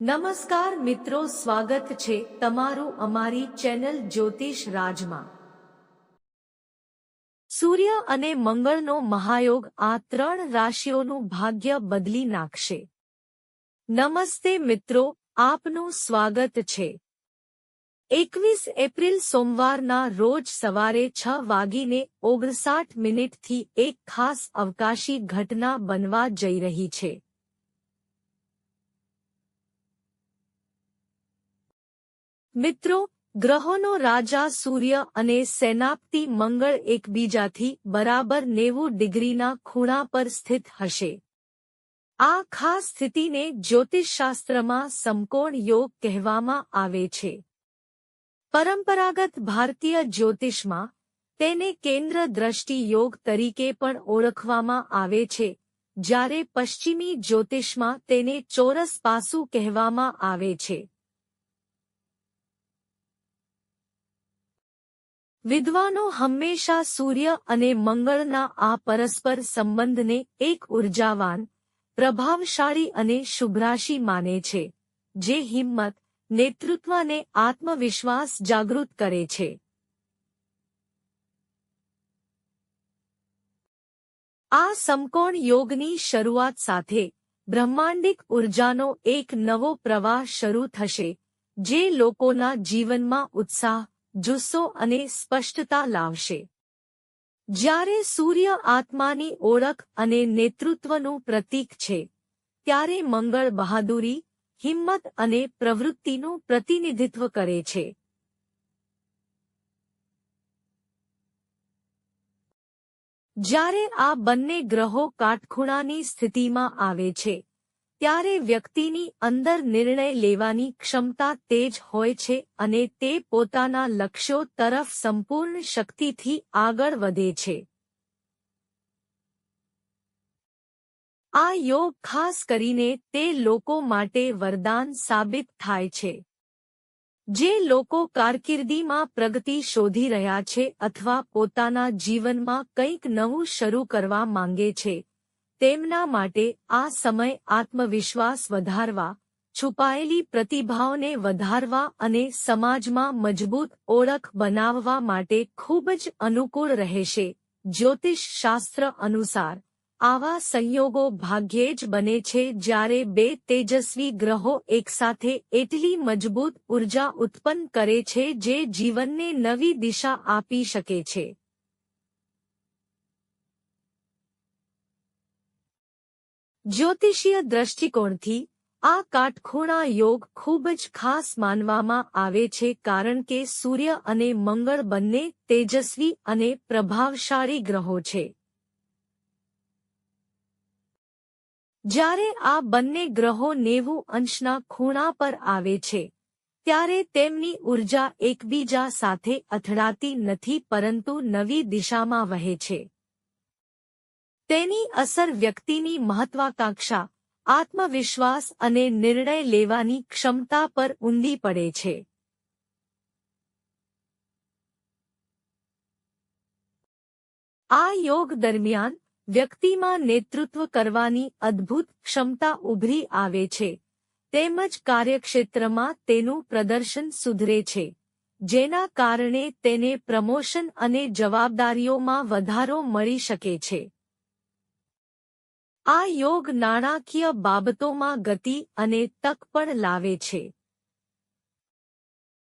નમસ્કાર મિત્રો, સ્વાગત છે તમારું અમારી ચેનલ જ્યોતિષ રાજમાં. સૂર્ય અને મંગળનો મહાયોગ આ ત્રણ રાશિઓનું ભાગ્ય બદલી નાખશે. નમસ્તે મિત્રો, આપનું સ્વાગત છે. એકવીસ એપ્રિલ સોમવારના રોજ સવારે છ વાગીને ઓગણસાઠ મિનિટથી એક ખાસ અવકાશી ઘટના બનવા જઈ રહી છે. મિત્રો, ગ્રહોનો રાજા સૂર્ય અને સેનાપતિ મંગળ એકબીજાથી બરાબર નેવું ડિગ્રીના ખૂણા પર સ્થિત હશે. આ ખાસ સ્થિતિને જ્યોતિષશાસ્ત્રમાં સમકોણ યોગ કહેવામાં આવે છે. પરંપરાગત ભારતીય જ્યોતિષમાં તેને કેન્દ્ર દ્રષ્ટિ યોગ તરીકે પણ ઓળખવામાં આવે છે, જ્યારે પશ્ચિમી જ્યોતિષમાં તેને ચોરસ પાસું કહેવામાં આવે છે. વિદ્વાનો હંમેશા સૂર્ય અને મંગળના આ પરસ્પર સંબંધને એક ઉર્જાવાન, પ્રભાવશાળી અને શુભરાશિ માને છે, જે હિંમત નેતૃત્વને આત્મવિશ્વાસ જાગૃત કરે છે. આ સમકોણ યોગની શરૂઆત સાથે બ્રહ્માંડિક ઉર્જાનો એક નવો પ્રવાહ શરૂ થશે, જે લોકોના જીવનમાં ઉત્સાહ જુસ્સો અને સ્પષ્ટતા લાવશે. જ્યારે સૂર્ય આત્માની ઓળખ અને નેતૃત્વનું પ્રતીક છે, ત્યારે મંગળ બહાદુરી, હિંમત અને પ્રવૃત્તિનું પ્રતિનિધિત્વ કરે છે. જ્યારે આ બંને ગ્રહો કાટખૂણાની સ્થિતિમાં આવે છે ત્યારે વ્યક્તિની અંદર નિર્ણય લેવાની ક્ષમતા તેજ હોય છે અને તે પોતાના લક્ષ્યો તરફ સંપૂર્ણ શક્તિથી આગળ વધે છે. આ યોગ ખાસ કરીને તે લોકો માટે વરદાન સાબિત થાય છે. જે લોકો કારકિર્દીમાં પ્રગતિ શોધી રહ્યા છે અથવા પોતાના જીવનમાં કંઈક નવું શરૂ કરવા માંગે છે તેમના માટે આ સમય આત્મવિશ્વાસ વધારવા, છુપાયેલી પ્રતિભાઓને વધારવા અને સમાજમાં મજબૂત ઓળખ બનાવવા માટે ખૂબ જ અનુકૂળ રહેશે. જ્યોતિષ શાસ્ત્ર અનુસાર, આવા સંયોગો ભાગ્યે જ બને છે જ્યારે બે તેજસ્વી ગ્રહો એકસાથે એટલી મજબૂત ઊર્જા ઉત્પન્ન કરે છે જે જીવનને નવી દિશા આપી શકે છે. જ્યોતિષીય દ્રષ્ટિકોણથી, આ કાટખૂણા યોગ ખૂબ જ ખાસ માનવામાં આવે છે કારણ કે સૂર્ય અને મંગળ બંને તેજસ્વી અને પ્રભાવશાળી ગ્રહો છે. જ્યારે આ બંને ગ્રહો નેવું અંશના ખૂણા પર આવે છે, ત્યારે તેમની ઊર્જા એકબીજા સાથે અથડાતી નથી પરંતુ નવી દિશામાં વહે છે. તેની અસર વ્યક્તિની મહત્વાકાંક્ષા, આત્મવિશ્વાસ અને નિર્ણય લેવાની ક્ષમતા પર ઊંડી પડે છે. આ યોગ દરમિયાન વ્યક્તિમાં નેતૃત્વ કરવાની અદ્ભુત ક્ષમતા ઉભરી આવે છે. તેમજ કાર્યક્ષેત્રમાં તેનું પ્રદર્શન સુધરે છે, જેના કારણે તેને પ્રમોશન અને જવાબદારીઓમાં વધારો મળી શકે છે. આ યોગ નાણાકીય બાબતોમાં ગતિ અને તક પણ લાવે છે.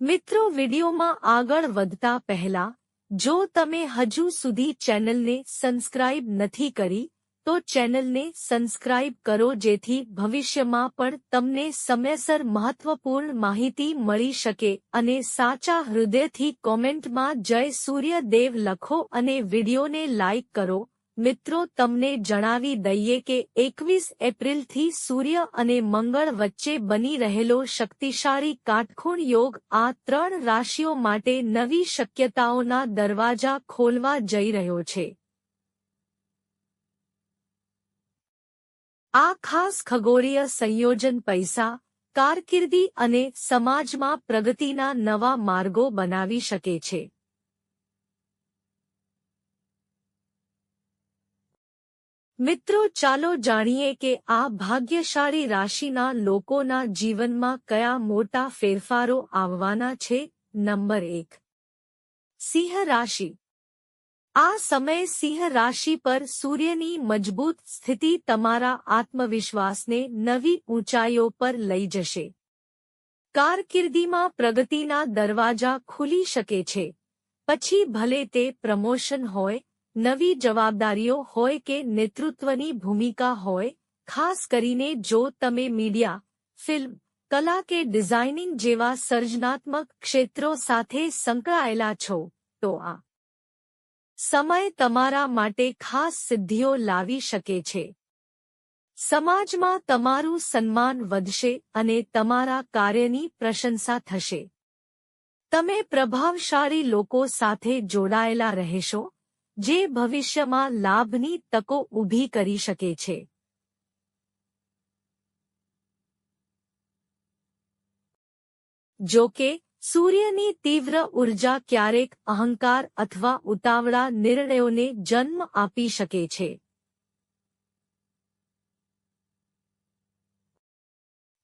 મિત્રો, વિડીયોમાં આગળ વધતા પહેલા, જો તમે હજુ સુધી ચેનલને સબસ્ક્રાઇબ નથી કરી, તો ચેનલને સબસ્ક્રાઇબ કરો જેથી ભવિષ્યમાં પણ તમને સમયસર મહત્વપૂર્ણ માહિતી મળી શકે અને સાચા હૃદયથી કોમેન્ટમાં જય સૂર્યદેવ લખો અને વિડીયોને લાઇક કરો. મિત્રો, તમને જણાવી દઈએ કે એકવીસ એપ્રિલથી સૂર્ય અને મંગળ વચ્ચે બની રહેલો શક્તિશાળી કાટખૂણ યોગ આ ત્રણ રાશિઓ માટે નવી શક્યતાઓના દરવાજા ખોલવા જઈ રહ્યો છે. આ ખાસ ખગોળીય સંયોજન પૈસા, કારકિર્દી અને સમાજમાં પ્રગતિના નવા માર્ગો બનાવી શકે છે. મિત્રો, ચાલો જાણીએ કે આ ભાગ્યશાળી રાશિના લોકોના જીવનમાં કયા મોટા ફેરફારો આવવાના છે. નંબર એક. સિંહ રાશિ. આ સમય સિંહ રાશિ પર સૂર્યની મજબૂત સ્થિતિ તમારા આત્મવિશ્વાસને નવી ઊંચાઈઓ પર લઈ જશે. કારકિર્દીમાં પ્રગતિના દરવાજા ખુલી શકે છે. પછી ભલે તે પ્રમોશન હોય નવી જવાબદારીઓ હોય કે નેતૃત્વની ભૂમિકા હોય, ખાસ કરીને જો તમે મીડિયા, ફિલ્મ, કલા કે ડિઝાઇનિંગ જેવા સર્જનાત્મક ક્ષેત્રો સાથે સંકળાયેલા છો, તો આ સમય તમારા માટે ખાસ સિદ્ધિઓ લાવી શકે છે. સમાજમાં તમારું સન્માન વધશે અને તમારા કાર્યની પ્રશંસા થશે. તમે પ્રભાવશાળી લોકો સાથે જોડાયેલા રહેશો જે ભવિષ્યમાં લાભની તકો ઊભી કરી શકે છે. જો કે સૂર્યની તીવ્ર ઊર્જા ક્યારેક અહંકાર અથવા ઉતાવળા નિર્ણયોને જન્મ આપી શકે છે.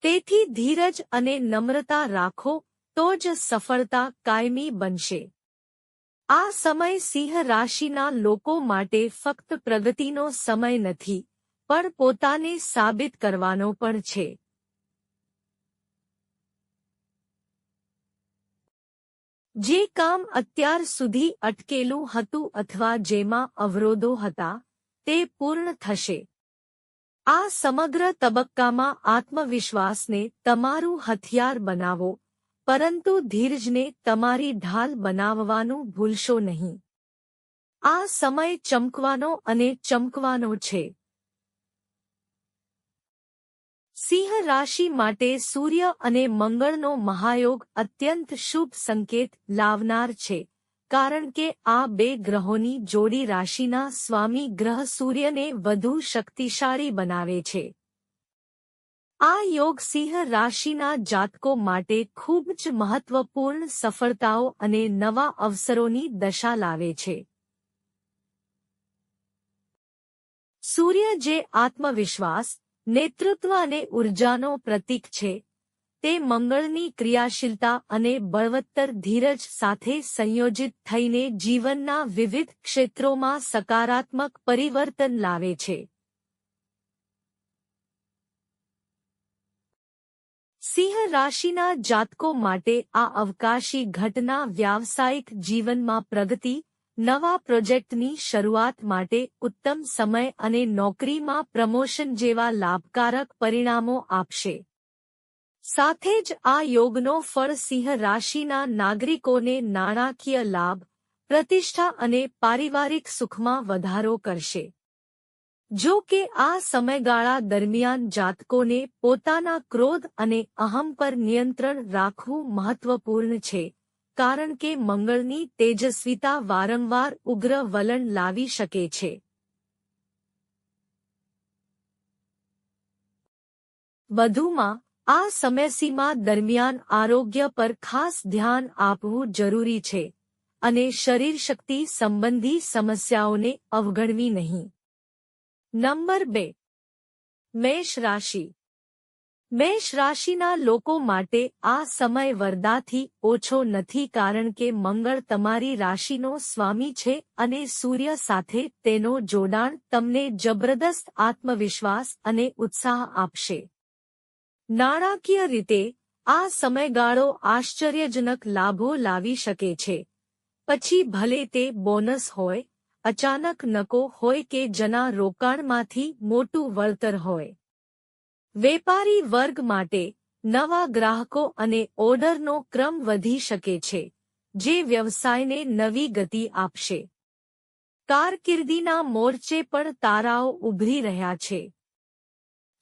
તેથી ધીરજ અને નમ્રતા રાખો તો જ સફળતા કાયમી બનશે. આ સમય સિંહ રાશિના લોકો માટે ફક્ત પ્રગતિનો સમય નથી, પણ પોતાને સાબિત કરવાનો પણ છે. જે કામ અત્યાર સુધી અટકેલું હતું અથવા જેમાં અવરોધો હતા, તે પૂર્ણ થશે. આ સમગ્ર તબક્કામાં આત્મવિશ્વાસને તમારું હથિયાર બનાવો પરંતુ ધીરજને તમારી ઢાલ બનાવવાનું ભૂલશો નહીં. આ સમય ચમકવાનો અને ચમકવાનો છે. સિંહ રાશિ માટે સૂર્ય અને મંગળનો મહાયોગ અત્યંત શુભ સંકેત લાવનાર છે, કારણ કે આ બે ગ્રહોની જોડી રાશિના સ્વામી ગ્રહ સૂર્યને વધુ શક્તિશાળી બનાવે છે. આ યોગ સિંહ રાશિના જાતકો માટે ખૂબ જ મહત્વપૂર્ણ સફળતાઓ અને નવા અવસરોની દશા લાવે છે. સૂર્ય જે આત્મવિશ્વાસ, નેતૃત્વ અને ઉર્જાનો પ્રતીક છે, તે મંગળની ક્રિયાશીલતા અને બળવત્તર ધીરજ સાથે સંયોજિત થઈને જીવનના વિવિધ ક્ષેત્રોમાં સકારાત્મક પરિવર્તન લાવે છે. સિંહ રાશિના જાતકો માટે આ અવકાશી ઘટના વ્યાવસાયિક જીવનમાં પ્રગતિ, નવા પ્રોજેક્ટની શરૂઆત માટે ઉત્તમ સમય અને નોકરીમાં પ્રમોશન જેવા લાભકારક પરિણામો આપશે. સાથે જ આ યોગનો ફળ સિંહ રાશિના નાગરિકોને નાણાકીય લાભ, પ્રતિષ્ઠા અને પારિવારિક સુખમાં વધારો કરશે. જો કે આ સમયગાળા દરમિયાન જાતકોને પોતાના ક્રોધ અને અહમ પર નિયંત્રણ રાખવું મહત્વપૂર્ણ છે, કારણ કે મંગળની તેજસ્વીતા વારંવાર ઉગ્ર વલણ લાવી શકે છે. વધુમાં, આ સમયસીમા દરમિયાન આરોગ્ય પર ખાસ ધ્યાન આપવું જરૂરી છે, અને શરીર શક્તિ સંબંધી સમસ્યાઓને અવગણવી નહીં. નંબર બે. મેષ રાશિ. મેષ રાશિના લોકો માટે આ સમય વરદાથી ઓછો નથી કારણ કે મંગળ તમારી રાશિનો સ્વામી છે અને સૂર્ય સાથે તેનો જોડાણ તમને જબરદસ્ત આત્મવિશ્વાસ અને ઉત્સાહ આપશે. નાણાકીય રીતે, આ સમયગાળો આશ્ચર્યજનક લાભો લાવી શકે છે. પછી ભલે તે બોનસ હોય અચાનક નકો હોય કે જના રોકાણમાંથી મોટું વળતર હોય. વેપારી વર્ગ માટે નવા ગ્રાહકો અને ઓર્ડરનો ક્રમ વધી શકે છે, જે વ્યવસાયને નવી ગતિ આપશે. કારકિર્દીના મોરચે પણ તારાઓ ઉભરી રહ્યા છે.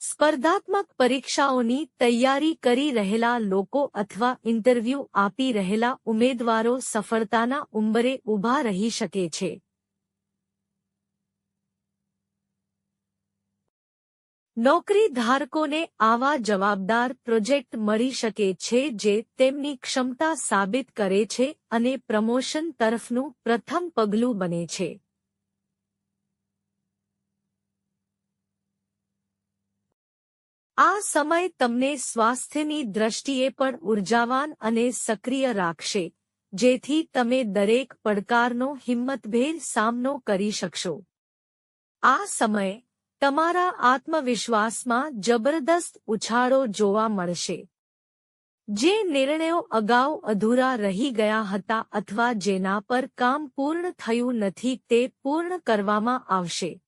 સ્પર્ધાત્મક પરીક્ષાઓની તૈયારી કરી રહેલા લોકો અથવા ઇન્ટરવ્યૂ આપી રહેલા ઉમેદવારો સફળતાના ઉંબરે ઊભા રહી શકે છે. નોકરી ધારકોને આવા જવાબદાર પ્રોજેક્ટ મળી શકે છે જે તેમની ક્ષમતા સાબિત કરે છે અને પ્રમોશન તરફનું પ્રથમ પગલું બને છે. આ સમય તમને સ્વાસ્થ્યની દ્રષ્ટિએ પણ ઉર્જાવાન અને સક્રિય રાખશે, જેથી તમે દરેક પડકારનો હિંમતભેર સામનો કરી શકશો. આ સમય તમારા આત્મવિશ્વાસમાં જબરદસ્ત ઉછાળો જોવા મળશે. જે નિર્ણયો અગાઉ અધૂરા રહી ગયા હતા અથવા જેના પર કામ પૂર્ણ થયું નથી તે પૂર્ણ કરવામાં આવશે.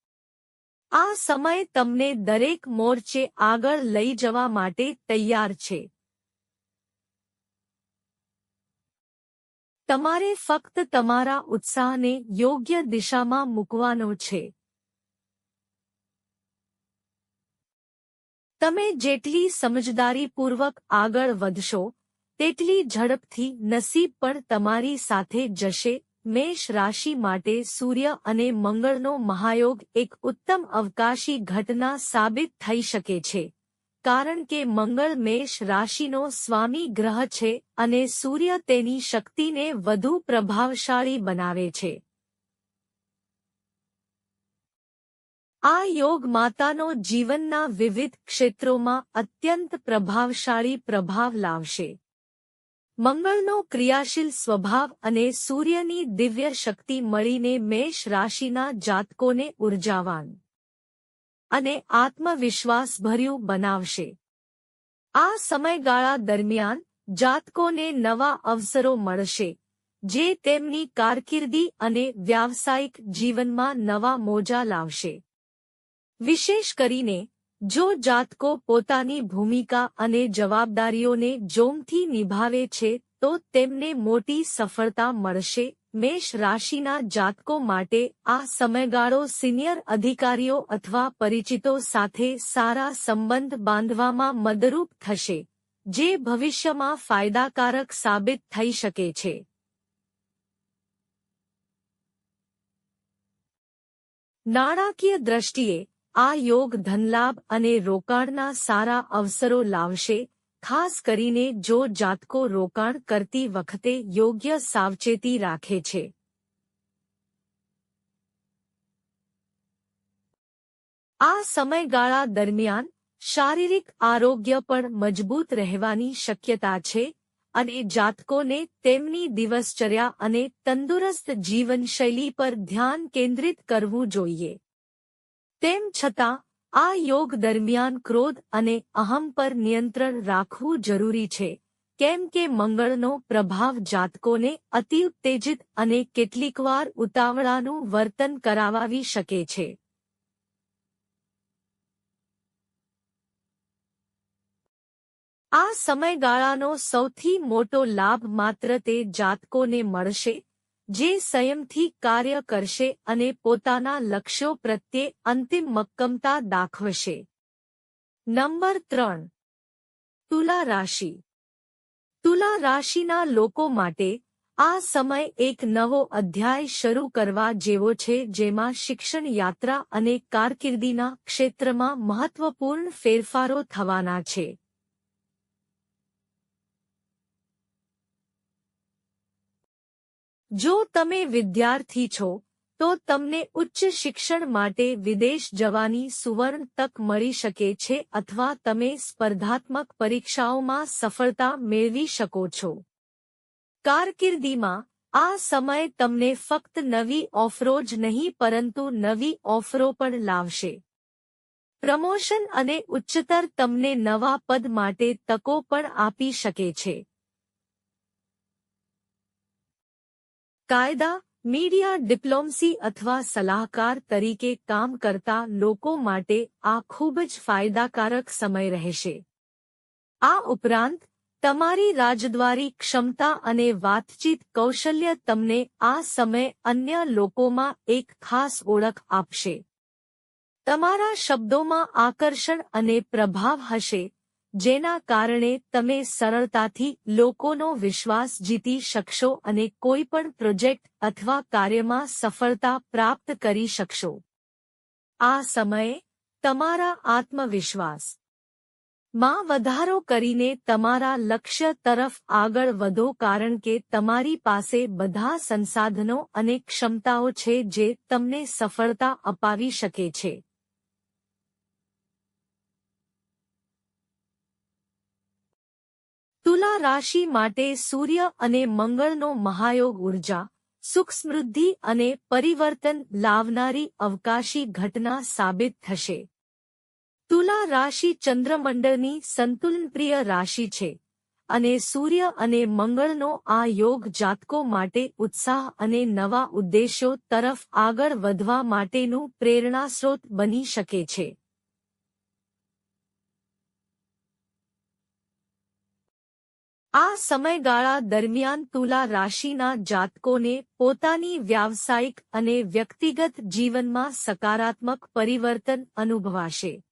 આ સમય તમને દરેક મોરચે આગળ લઈ જવા માટે તૈયાર છે. તમારે ફક્ત તમારા ઉત્સાહને યોગ્ય દિશામાં મૂકવાનો છે. તમે જેટલી સમજદારીપૂર્વક આગળ વધશો, તેટલી ઝડપથી નસીબ પણ તમારી સાથે જશે. મેષ રાશિ માટે સૂર્ય અને મંગળનો મહાયોગ એક ઉત્તમ અવકાશી ઘટના સાબિત થઈ શકે છે. કારણ કે મંગળ મેષ રાશિનો સ્વામી ગ્રહ છે અને સૂર્ય તેની શક્તિને વધુ પ્રભાવશાળી બનાવે છે. આ યોગ માતાનો જીવનના વિવિધ ક્ષેત્રોમાં અત્યંત પ્રભાવશાળી પ્રભાવ લાવશે. મંગળનો ક્રિયાશીલ સ્વભાવ અને સૂર્યની દિવ્ય શક્તિ મળીને મેષ રાશિના જાતકોને ઉર્જાવાન અને આત્મવિશ્વાસભર્યું બનાવશે. આ સમયગાળા દરમિયાન જાતકોને નવા અવસરો મળશે, જે તેમની કારકિર્દી અને વ્યાવસાયિક જીવનમાં નવા મોજા લાવશે. વિશેષ કરીને, જો જાતકો પોતાની ભૂમિકા અને જવાબદારીઓને જોમથી નિભાવે છે, તો તેમને મોટી સફળતા મળશે. મેષ રાશિના જાતકો માટે આ સમયગાળો સિનિયર અધિકારીઓ અથવા પરિચિતો સાથે સારા સંબંધ બાંધવામાં મદરૂપ થશે, જે ભવિષ્યમાં ફાયદાકારક સાબિત થઈ શકે છે. નાણાકીય દ્રષ્ટિએ આ યોગ ધનલાભ અને રોકાણના સારા અવસરો લાવશે, ખાસ કરીને જો જાતકો રોકાણ કરતી વખતે યોગ્ય સાવચેતી રાખે છે. આ સમયગાળા દરમિયાન શારીરિક આરોગ્ય પણ મજબૂત રહેવાની શક્યતા છે અને જાતકોને તેમની દિવસચર્યા અને તંદુરસ્ત જીવનશૈલી પર ધ્યાન કેન્દ્રિત કરવું જોઈએ. તેમ છતાં, આ યોગ દરમિયાન ક્રોધ અને અહમ પર નિયંત્રણ રાખવું જરૂરી છે. કેમ કે મંગળનો પ્રભાવ જાતકોને અતિ ઉત્તેજિત અને કેટલીકવાર ઉતાવળાનું વર્તન કરાવાવી શકે છે. આ સમયગાળાનો સૌથી મોટો લાભ માત્ર તે જાતકોને મળશે જે સંયમથી કાર્ય કરશે અને પોતાના લક્ષ્યો પ્રત્યે અંતિમ મક્કમતા દાખવશે. નંબર ત્રણ. તુલા રાશિ. તુલા રાશિના લોકો માટે આ સમય એક નવો અધ્યાય શરૂ કરવા જેવો છે જેમાં શિક્ષણ યાત્રા અને કારકિર્દીના ક્ષેત્રમાં મહત્વપૂર્ણ ફેરફારો થવાના છે. જો તમે વિદ્યાર્થી છો, તો તમને ઉચ્ચ શિક્ષણ માટે વિદેશ જવાની સુવર્ણ તક મળી શકે છે અથવા તમે સ્પર્ધાત્મક પરીક્ષાઓમાં સફળતા મેળવી શકો છો. કારકિર્દીમાં, આ સમય તમને ફક્ત નવી ઓફરો જ નહીં, પરંતુ નવી ઓફરો પણ લાવશે. પ્રમોશન અને ઉચ્ચતર તમને નવા પદ માટે તકો પણ આપી શકે છે. કાયદા, મીડિયા ડિપ્લોમસી અથવા સલાહકાર તરીકે કામ કરતા લોકો માટે આ ખૂબ જ ફાયદાકારક સમય રહેશે. આ ઉપરાંત, તમારી રાજદ્વારી ક્ષમતા અને વાતચીત કૌશલ્ય તમને આ સમય અન્ય લોકોમાં એક ખાસ ઓળખ આપશે. તમારા શબ્દોમાં આકર્ષણ અને પ્રભાવ હશે. જેના કારણે તમે સરળતાથી લોકોનો વિશ્વાસ જીતી શકશો અને કોઈપણ પ્રોજેક્ટ અથવા કાર્યમાં સફળતા પ્રાપ્ત કરી શકશો. આ સમયે, તમારા આત્મવિશ્વાસ. માં વધારો કરીને તમારા લક્ષ્ય તરફ આગળ વધો કારણ કે તમારી પાસે બધા સંસાધનો અને ક્ષમતાઓ છે જે તમને સફળતા અપાવી શકે છે. તુલા રાશિ માટે સૂર્ય અને મંગળનો મહાયોગ ઊર્જા, સુખ સમૃદ્ધિ અને પરિવર્તન લાવનારી અવકાશી ઘટના સાબિત થશે. તુલા રાશિ ચંદ્રમંડળની સંતુલનપ્રિય રાશિ છે અને સૂર્ય અને મંગળનો આ યોગ જાતકો માટે ઉત્સાહ અને નવા ઉદ્દેશો તરફ આગળ વધવા માટેનું પ્રેરણાસ્રોત બની શકે છે. આ સમયગાળા દરમિયાન તુલા રાશિના જાતકોને પોતાની વ્યાવસાયિક અને વ્યક્તિગત જીવનમાં સકારાત્મક પરિવર્તન અનુભવાશે.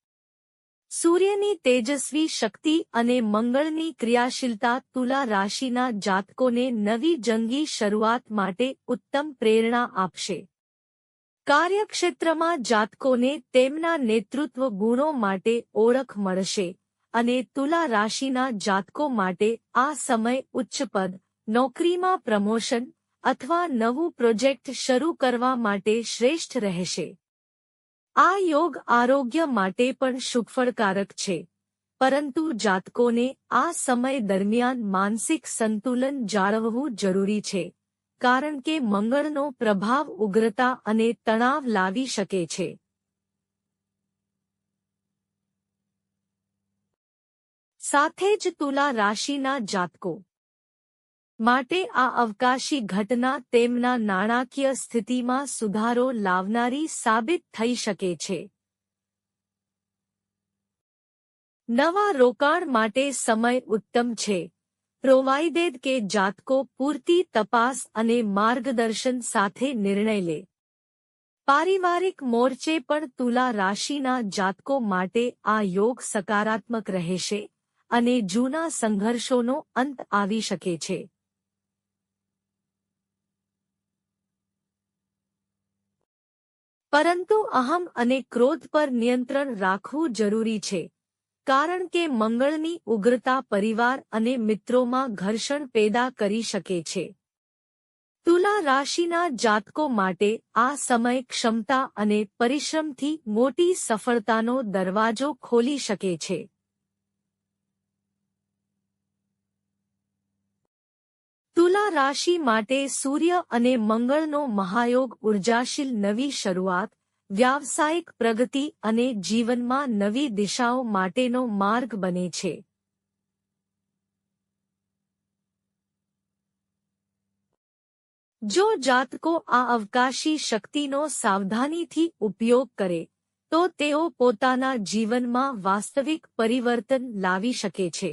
સૂર્યની તેજસ્વી શક્તિ અને મંગળની ક્રિયાશીલતા તુલા રાશિના જાતકોને નવી જંગી શરૂઆત માટે ઉત્તમ પ્રેરણા આપશે. કાર્યક્ષેત્રમાં જાતકોને તેમના નેતૃત્વ ગુણો માટે ઓળખ મળશે. અને તુલા રાશિના જાતકો માટે આ સમય ઉચ્ચ પદ, નોકરીમાં પ્રમોશન અથવા નવું પ્રોજેક્ટ શરૂ કરવા માટે શ્રેષ્ઠ રહેશે. આ યોગ આરોગ્ય માટે પણ સુફળકારક છે. પરંતુ જાતકોને આ સમય દરમિયાન માનસિક સંતુલન જાળવવું જરૂરી છે, કારણ કે મંગળનો પ્રભાવ ઉગ્રતા અને તણાવ લાવી શકે છે. સાથે જ તુલા રાશિના જાતકો. માટે આ અવકાશી ઘટના તેમના નાણાકીય સ્થિતિમાં સુધારો લાવનારી સાબિત થઈ શકે છે. નવા રોકાણ માટે સમય ઉત્તમ છે. પ્રોવાઇડેડ કે જાતકો પૂરતી તપાસ અને માર્ગદર્શન સાથે નિર્ણય લે. પારિવારિક મોરચે પણ તુલા રાશિના જાતકો માટે આ યોગ સકારાત્મક રહેશે. અને જૂના સંઘર્ષોનો અંત આવી શકે છે. પરંતુ અહમ અને ક્રોધ પર નિયંત્રણ રાખવું જરૂરી છે, કારણ કે મંગળની ઉગ્રતા પરિવાર અને મિત્રોમાં ઘર્ષણ પેદા કરી શકે છે. તુલા રાશિના જાતકો માટે આ સમય ક્ષમતા અને પરિશ્રમથી મોટી સફળતાનો દરવાજો ખોલી શકે છે. રાશિ માટે સૂર્ય અને મંગળનો મહાયોગ ઉર્જાશીલ નવી શરૂઆત, વ્યાવસાયિક પ્રગતિ અને જીવનમાં નવી દિશાઓ માટેનો માર્ગ બને છે. જો જાતકો આ અવકાશી શક્તિનો સાવધાનીથી ઉપયોગ કરે, તો તેઓ પોતાના જીવનમાં વાસ્તવિક પરિવર્તન લાવી શકે છે.